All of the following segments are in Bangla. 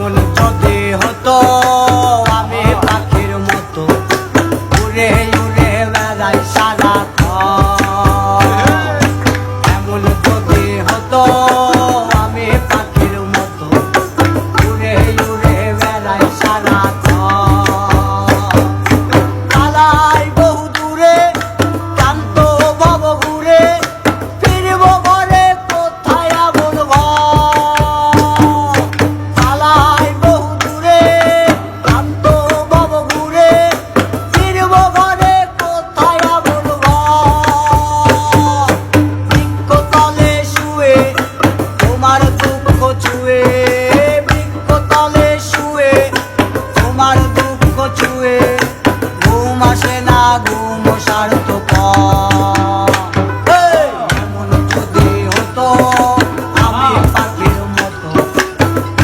মন চতে হতো। মতো আমি পাখির মতো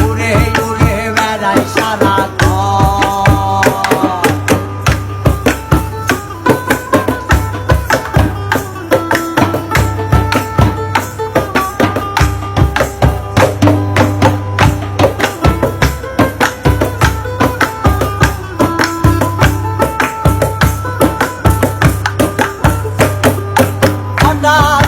উড়ে উড়ে বেড়াই সারা God.